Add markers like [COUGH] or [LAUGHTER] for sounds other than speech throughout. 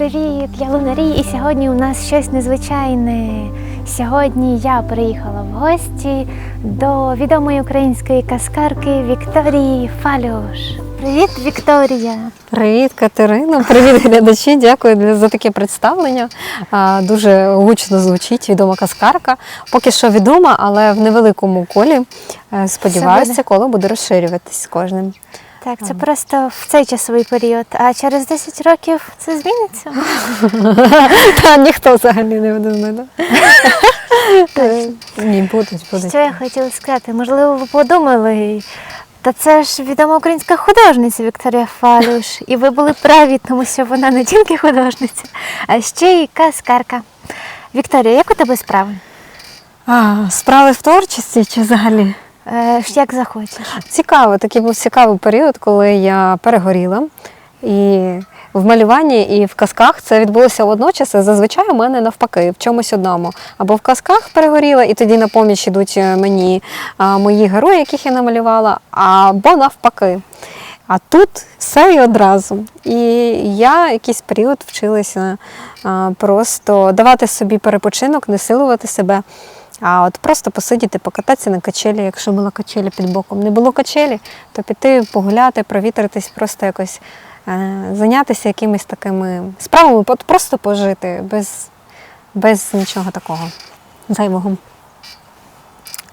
привіт! Я Лунарій, і сьогодні у нас щось незвичайне. Сьогодні я приїхала в гості до відомої української каскарки Вікторії Фалюш. Привіт, Вікторія! Привіт, Катерина. Привіт, глядачі. Дякую за таке представлення. Дуже гучно звучить відома каскарка. Поки що відома, але в невеликому колі. Е, Сподіваюся, коло буде розширюватись з кожним. Так, це просто в цей часовий період. А через 10 років це зміниться? [LAUGHS] Та ніхто взагалі не. Е, Ні, будуть, будуть. Що я хотіла сказати? Можливо, ви подумали. Та це ж відома українська художниця Вікторія Фалюш. І ви були праві, тому що вона не тільки художниця, а ще й каскарка. Вікторія, як у тебе справи? А, Справи в творчості чи взагалі? Е, як захочеш. Цікаво, такий був цікавий період, коли я перегоріла. І в малюванні, і в казках це відбулося водночас. Зазвичай у мене навпаки, в чомусь одному. Або в казках перегоріла, і тоді на поміч ідуть е, мені а, мої герої, яких я намалювала, або навпаки. А тут все і одразу. І я якийсь період вчилася а, просто давати собі перепочинок, не силувати себе. А от просто посидіти, покататися на качелі, якщо була качеля під боком. Не було качелі, то піти погуляти, провітритись, просто якось е, зайнятися якимись такими справами, от просто пожити без, без нічого такого зайвого.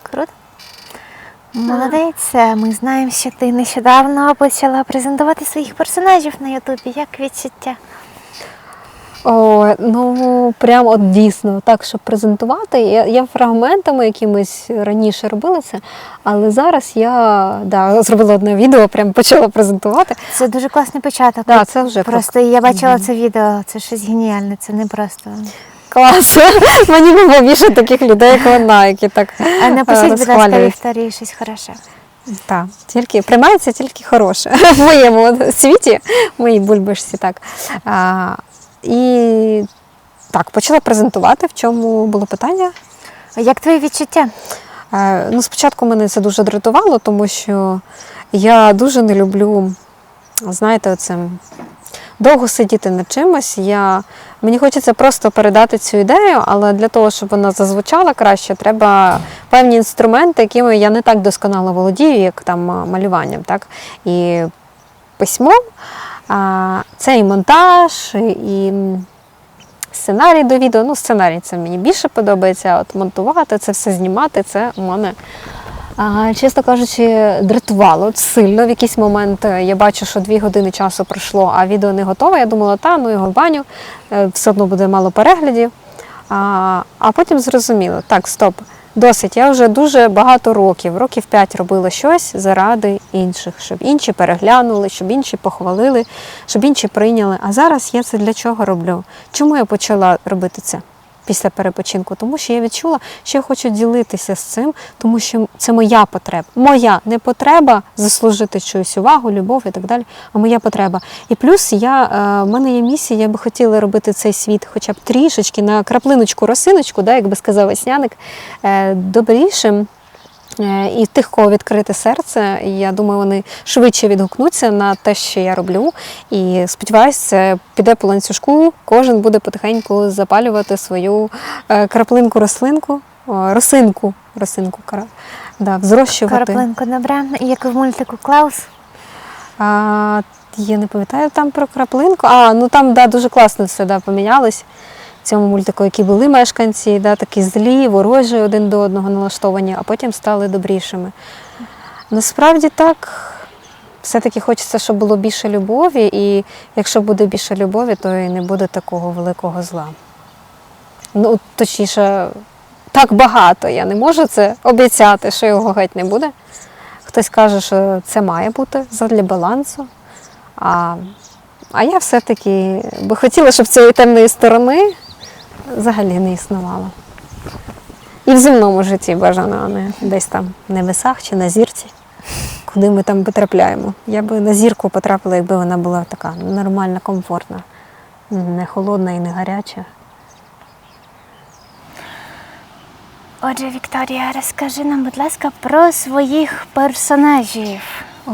Круто. Молодець, ми знаємо, що ти нещодавно почала презентувати своїх персонажів на Ютубі. Як відчуття? О, ну прям от дійсно так, щоб презентувати. Я, я фрагментами якимись раніше робила це, але зараз я да, зробила одне відео, прям почала презентувати. Це дуже класний початок. Да, це вже Просто я бачила це відео, це щось геніальне, це не просто. Клас. [LAUGHS] Мені було більше таких людей, як вона, які так А напишіть, е, будь ласка. Вікторії щось хороше. Так, тільки приймається тільки хороше [LAUGHS] в моєму світі, в моїй бульбашці. Так. А, і так, почала презентувати, в чому було питання. Як твої відчуття? Е, Ну, спочатку мене це дуже дратувало, тому що я дуже не люблю, знаєте, оце довго сидіти над чимось. Я, мені хочеться просто передати цю ідею, але для того, щоб вона зазвучала краще, треба певні інструменти, якими я не так досконало володію, як там малюванням. Так? І письмом. Це і монтаж, і сценарій до відео. Ну, сценарій це мені більше подобається. От монтувати це все знімати, це у мене. Чесно кажучи, дратувало сильно. В якийсь момент я бачу, що дві години часу пройшло, а відео не готове. Я думала, та ну його в баню, е, все одно буде мало переглядів. А потім зрозуміло, так, стоп, досить. Я вже дуже багато років, років п'ять робила щось заради інших, щоб інші переглянули, щоб інші похвалили, щоб інші прийняли. А зараз я це для чого роблю? Чому я почала робити це? Після перепочинку, тому що я відчула, що я хочу ділитися з цим, тому що це моя потреба. Моя не потреба заслужити чуюсь увагу, любов і так далі, а моя потреба. І плюс я, е, в мене є місія, я би хотіла робити цей світ хоча б трішечки на краплиночку, росиночку, да, як би сказав Весняник, е, добрішим. Е, І тих, кого відкрите серце, і я думаю, вони швидше відгукнуться на те, що я роблю. І сподіваюся, піде по ланцюжку. Кожен буде потихеньку запалювати свою е, краплинку рослинку, росинку, росинку да, взрощувати. Краплинку добре, як в мультику Клаус. А, я не пам'ятаю там про краплинку. А, ну там да, дуже класно все да, помінялось. Цьому мультику, які були мешканці, да, такі злі, ворожі один до одного налаштовані, а потім стали добрішими. Насправді так, все-таки хочеться, щоб було більше любові, і якщо буде більше любові, то і не буде такого великого зла. Ну, точніше, так багато. Я не можу це обіцяти, що його геть не буде. Хтось каже, що це має бути задля балансу. А, а я все-таки би хотіла, щоб цієї темної сторони взагалі не існувало. І в земному житті бажано, а не десь там в небесах чи на зірці, куди ми там потрапляємо. Я би на зірку потрапила, якби вона була така нормальна, комфортна, не холодна і не гаряча. Отже, Вікторія, розкажи нам, будь ласка, про своїх персонажів.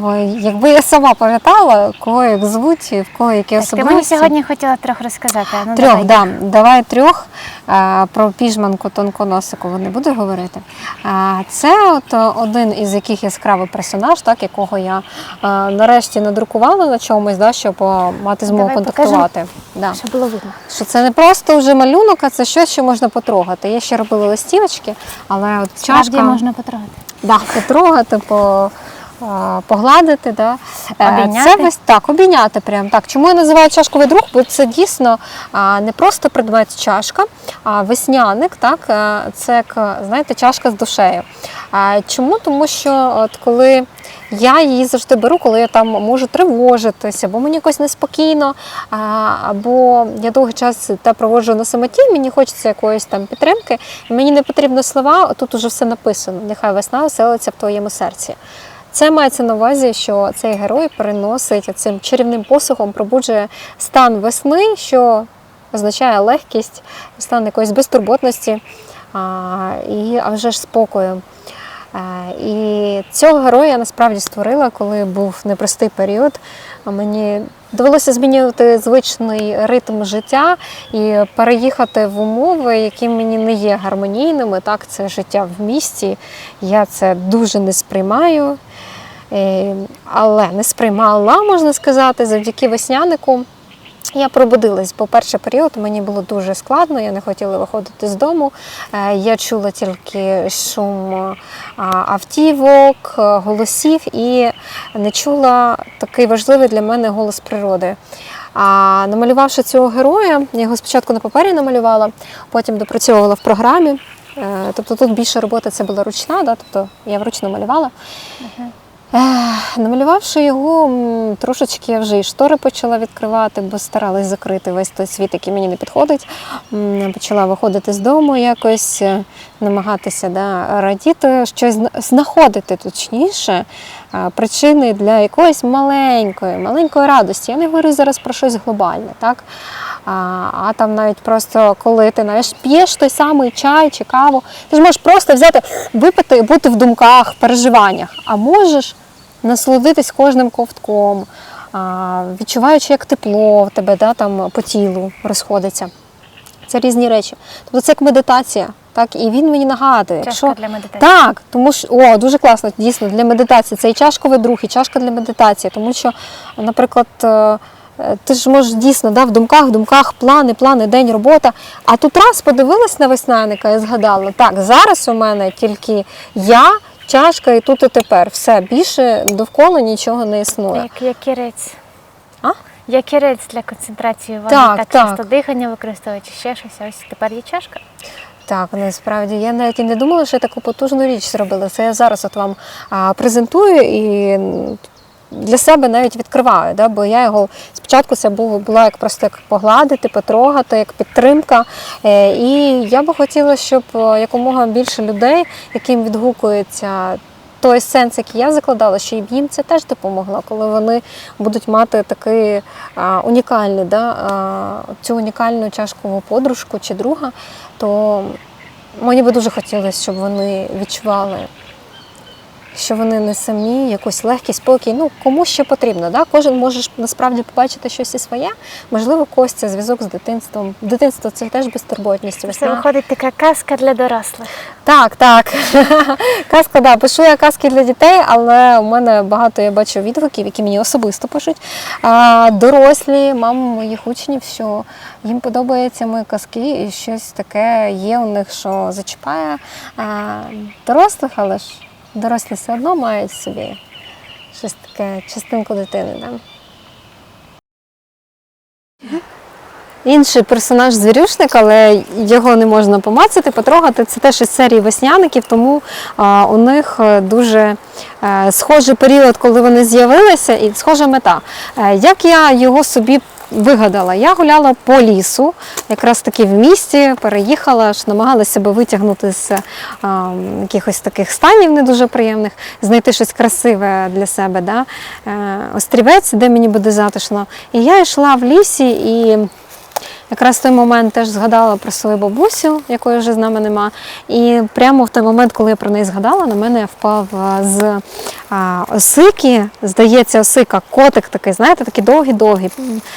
Ой, якби я сама пам'ятала, кого як звуть, і в кого які Так, ти мені особливості. сьогодні хотіла трьох розказати. а Ну, Трьох, давай. да. давай трьох. Е, Про піжманку тонконосикову не буду говорити. Е, Це от е, один із яких яскравий персонаж, так, якого я е, нарешті надрукувала на чомусь, да, щоб е, мати змогу Давай контактувати. Да. Щоб було видно. Що це не просто вже малюнок, а це щось, що можна потрогати. Я ще робила листівочки, але от Справді чашка можна потрогати. да, потрогати, по, а, погладити. Да. Е, Обійняти? Це ось так, обійняти прям так. Чому я називаю чашковий друг? Бо це дійсно не просто предмет чашка, а весняник, так, е, це як, знаєте, чашка з душею. Чому? Тому що от коли я її завжди беру, коли я там можу тривожитися, або мені якось неспокійно, або я довгий час та проводжу на самоті, мені хочеться якоїсь там підтримки. Мені не потрібно слова, тут уже все написано. Нехай весна оселиться в твоєму серці. Це мається на увазі, що цей герой переносить цим чарівним посухом, пробуджує стан весни, що означає легкість, стан якоїсь безтурботності а, і а вже ж спокою. Е, І цього героя я насправді створила, коли був непростий період. Мені довелося змінювати звичний ритм життя і переїхати в умови, які мені не є гармонійними. Так, це життя в місті. Я це дуже не сприймаю. Е, Але не сприймала, можна сказати, завдяки веснянику. Я пробудилась, бо перший період мені було дуже складно, я не хотіла виходити з дому. Е, Я чула тільки шум автівок, е, голосів і не чула такий важливий для мене голос природи. А намалювавши цього героя, я його спочатку на папері намалювала, потім допрацьовувала в програмі. Е, Тобто тут більше роботи це була ручна, да? тобто я вручну малювала. Ех, Намалювавши його, трошечки я вже і штори почала відкривати, бо старалась закрити весь той світ, який мені не підходить. Почала виходити з дому якось, е, намагатися да, радіти, щось зна- знаходити точніше причини для якоїсь маленької, маленької радості. Я не говорю зараз про щось глобальне, так? А, а там навіть просто коли ти навіть п'єш той самий чай чи каву, ти ж можеш просто взяти, випити і бути в думках, переживаннях. А можеш насолодитись кожним ковтком, відчуваючи, як тепло в тебе да, там, по тілу розходиться. Це різні речі. Тобто це як медитація. Так, і він мені нагадує, Чашка якщо для медитації. так, тому що о, дуже класно, дійсно для медитації. Це і чашковий друг, і чашка для медитації. Тому що, наприклад, е, ти ж можеш дійсно да, в думках, в думках, плани, плани, день, робота. А тут раз подивилась на весняника і згадала, так, зараз у мене тільки я, чашка і тут і тепер. Все, більше довкола нічого не існує. Як кірець. А? Якірець для концентрації уваги. Так, так, так. часто дихання використовують, чи ще щось. Ось тепер є чашка. Так, насправді я навіть і не думала, що я таку потужну річ зробила. Це я зараз от вам а, презентую і для себе навіть відкриваю. Да? Бо я його спочатку це було, була як просто як погладити, потрогати, як підтримка. Е, і я би хотіла, щоб е, якомога більше людей, яким відгукується. Той сенс, який я закладала, що їм це теж допомогло, коли вони будуть мати такий а, унікальний, да, а, цю унікальну чашкову подружку чи друга, то мені би дуже хотілося, щоб вони відчували, що вони не самі, якусь легкість, спокій. Ну, кому що потрібно. Да? Кожен може насправді побачити щось і своє. Можливо, когось це зв'язок з дитинством. Дитинство це теж безтурботність. Це виходить така казка для дорослих. Так, так. [LAUGHS] Казка, да. Пишу я казки для дітей, але у мене багато я бачу відгуків, які мені особисто пишуть. А, дорослі, мами моїх учнів, що їм подобаються мої казки, і щось таке є у них, що зачіпає а, дорослих, але ж дорослі все одно мають собі щось таке, частинку дитини. Да? Інший персонаж звірюшник, але його не можна помацати, потрогати. Це теж із серії весняників, тому а, у них е, дуже е, схожий період, коли вони з'явилися, і схожа мета. Е, як я його собі вигадала? Я гуляла по лісу, якраз таки в місті, переїхала, аж намагалася себе витягнути з а, якихось таких станів не дуже приємних, знайти щось красиве для себе, да? е, острівець, де мені буде затишно. І я йшла в лісі і якраз в той момент теж згадала про свою бабусю, якої вже з нами нема. І прямо в той момент, коли я про неї згадала, на мене впав з а, осики, здається, осика, котик такий, знаєте, такий довгий-довгий,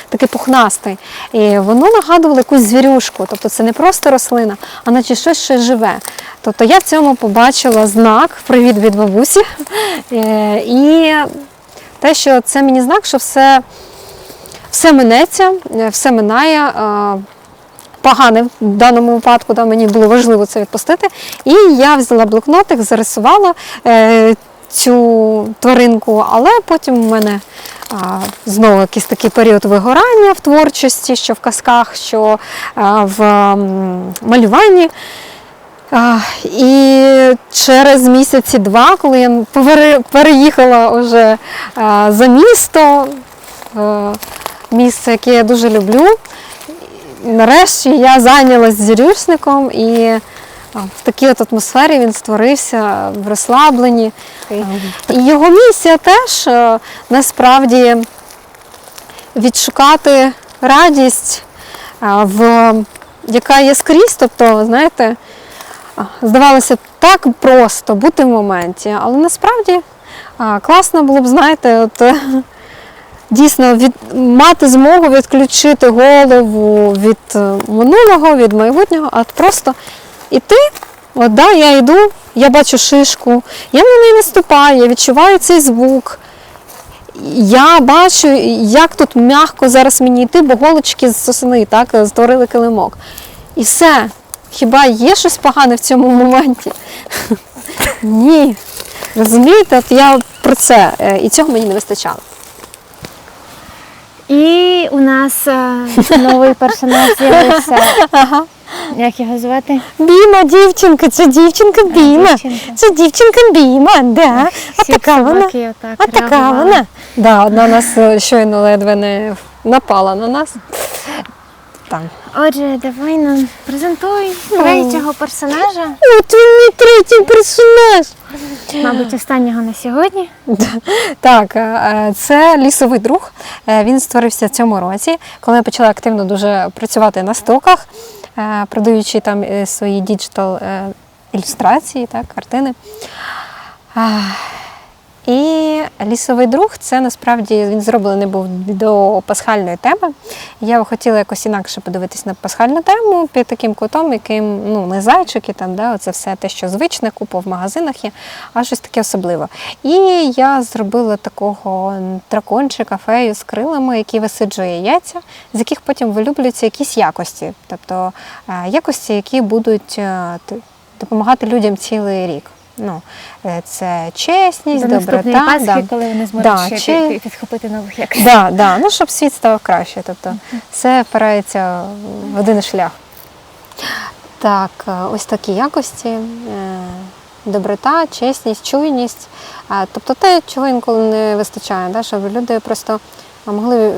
такий пухнастий. І воно нагадувало якусь звірюшку. Тобто це не просто рослина, а наче щось ще живе. Тобто я в цьому побачила знак привіт від бабусі. [LAUGHS] Е, І те, що це мені знак, що все, все минеться, е, все минає. е, Погане в даному випадку, да, мені було важливо це відпустити. І я взяла блокнотик, зарисувала е, цю тваринку, але потім у мене а, знову якийсь такий період вигорання в творчості, що в казках, що а, в м, малюванні. А, і через місяці два, коли я переїхала вже а, за місто, в місце, яке я дуже люблю, нарешті я зайнялась зірюшником і в такій от атмосфері він створився в розслабленні. І його місія теж е, насправді відшукати радість, в, яка є скрізь. Тобто, знаєте, здавалося б, так просто бути в моменті, але насправді класно було б, знаєте, от. Дійсно, від, мати змогу відключити голову від е, минулого, від майбутнього, а просто іти, от да, я йду, я бачу шишку, я на неї наступаю, я відчуваю цей звук. Я бачу, як тут м'яко зараз мені йти, бо голочки з сосни так, створили килимок. І все. Хіба є щось погане в цьому моменті? [LAUGHS] Ні. Розумієте, от я про це. е, І цього мені не вистачало. І у нас е, новий персонаж з'явився. Ага. Як його звати? Біма, дівчинка, це дівчинка Біма. дівчинка. Це дівчинка Біма, да. А така вона. А така вона. Да, одна нас е, щойно ледве не напала на нас. Так. Отже, давай нам презентуй третього персонажа, От він мій третій персонаж. мабуть, останнього на сьогодні. Так, е, це лісовий друг. Е, Він створився в цьому році, коли я почала активно дуже працювати на стоках, е, продаючи там свої діджитал ілюстрації, так, картини. І лісовий друг це насправді він зроблений був до пасхальної теми. Я хотіла якось інакше подивитись на пасхальну тему під таким кутом, яким ну не зайчики, там да, оце все те, що звичне, купа в магазинах є, а щось таке особливе. І я зробила такого дракончика, фею з крилами, який висиджує яйця, з яких потім вилюблюються якісь якості, тобто е, якості, які будуть е, допомагати людям цілий рік. Ну, е, це чесність, До доброта. Пасхи, да. коли вони зможуть Да, ще чи- пі- пі- підхопити нових якостей. Да, да, ну щоб світ став краще. Тобто все впирається в один шлях. Так, е, ось такі якості. е, Доброта, чесність, чуйність. Тобто те, чого інколи не вистачає, да, щоб люди просто могли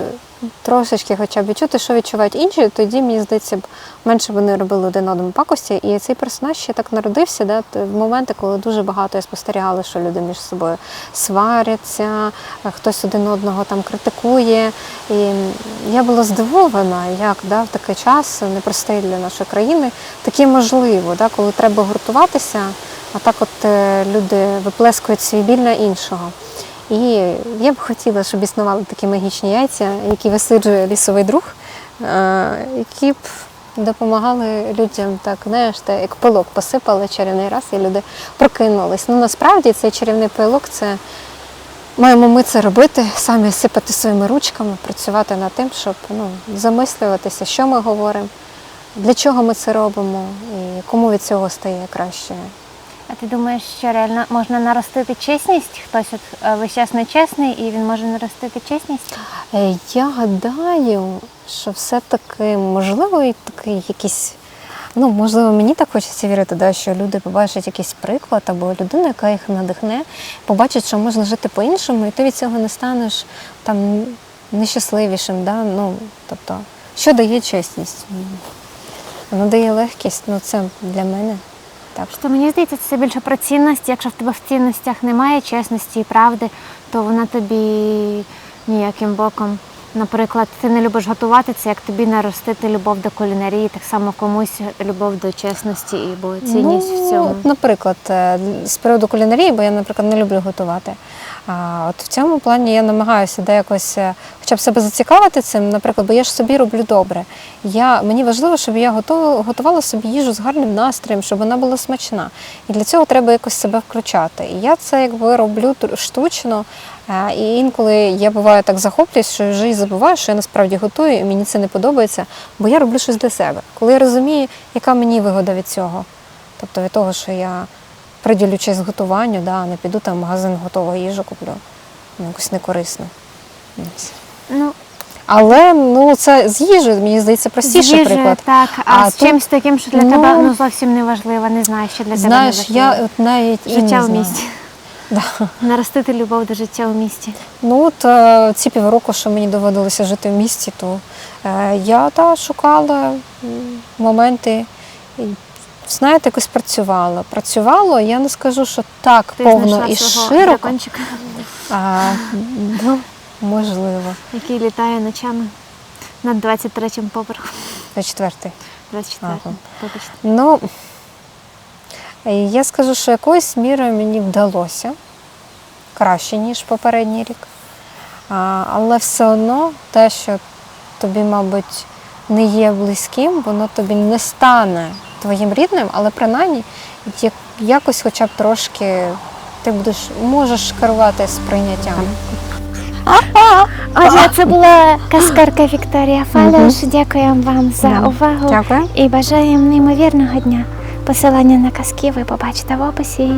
трошечки хоча б відчути, що відчувають інші, тоді, мені здається, менше вони робили один одному пакості. І цей персонаж ще так народився да, в моменти, коли дуже багато я спостерігала, що люди між собою сваряться, хтось один одного там критикує. І я була здивована, як да, в такий час непростий для нашої країни таке можливо, да, коли треба гуртуватися, а так от е, люди виплескують свій біль на іншого. І я б хотіла, щоб існували такі магічні яйця, які висиджує лісовий друг, е, які б допомагали людям так, знаєш, те, як пилок посипали чарівний раз, і люди прокинулись. Ну насправді цей чарівний пилок це маємо ми це робити, самі сипати своїми ручками, працювати над тим, щоб ну, замислюватися, що ми говоримо, для чого ми це робимо і кому від цього стає краще. А ти думаєш, що реально можна наростити чесність? Хтось от е, весь час нечесний і він може наростити чесність? Е, Я гадаю, що все-таки можливо і такий якийсь. Ну, можливо, мені так хочеться вірити, да, що люди побачать якийсь приклад або людина, яка їх надихне, побачать, що можна жити по-іншому, і ти від цього не станеш там нещасливішим. Да? Ну, тобто, що дає чесність? Вона дає легкість, ну це для мене. Так. що мені здається, це більше про цінності. Якщо в тебе в цінностях немає чесності і правди, то вона тобі ніяким боком наприклад, ти не любиш готувати, це як тобі наростити любов до кулінарії, так само комусь любов до чесності і бо цінність в цьому. наприклад, е, з приводу кулінарії, бо я, наприклад, не люблю готувати. От в цьому плані я намагаюся де якось е, хоча б себе зацікавити цим, наприклад, бо я ж собі роблю добре. Я, мені важливо, щоб я готова, готувала собі їжу з гарним настроєм, щоб вона була смачна. І для цього треба якось себе включати. І я це якби роблю штучно. Е, І інколи я буваю так захоплююсь, що вже і забуваю, що я насправді готую, і мені це не подобається, бо я роблю щось для себе. Коли я розумію, яка мені вигода від цього. Тобто від того, що я приділю час готуванню, да, а не піду там в магазин готову їжу куплю. Ну, якось некорисно. Ось. Ну, Але ну, це з їжею, мені здається, з простіший їжею, приклад. так, а, А з тут- чимось таким, що для ну, тебе ну, зовсім не важливо, не знаю, що для тебе Знаєш, я от навіть і не Життя в місті. [LAUGHS] Да. Наростити любов до життя у місті. Ну от е, ці півроку, що мені доводилося жити в місті, то е, я та, шукала моменти. Знаєте, якось працювала. Працювало, я не скажу, що так Ти повно і широко. дракончика, А, ну, можливо. який літає ночами над 23-м поверхом. Це четвертий. 24 Ага. вибачте. Ну, я скажу, що якоюсь мірою мені вдалося краще, ніж попередній рік. А, але все одно те, що тобі, мабуть, не є близьким, воно тобі не стане твоїм рідним, але принаймні якось хоча б трошки ти будеш, можеш керувати сприйняттям. Отже, це була каскарка Вікторія Фалеш. Дякуємо вам за увагу Дякую. і бажаємо неймовірного дня. Посилання на казки ви побачите в описі.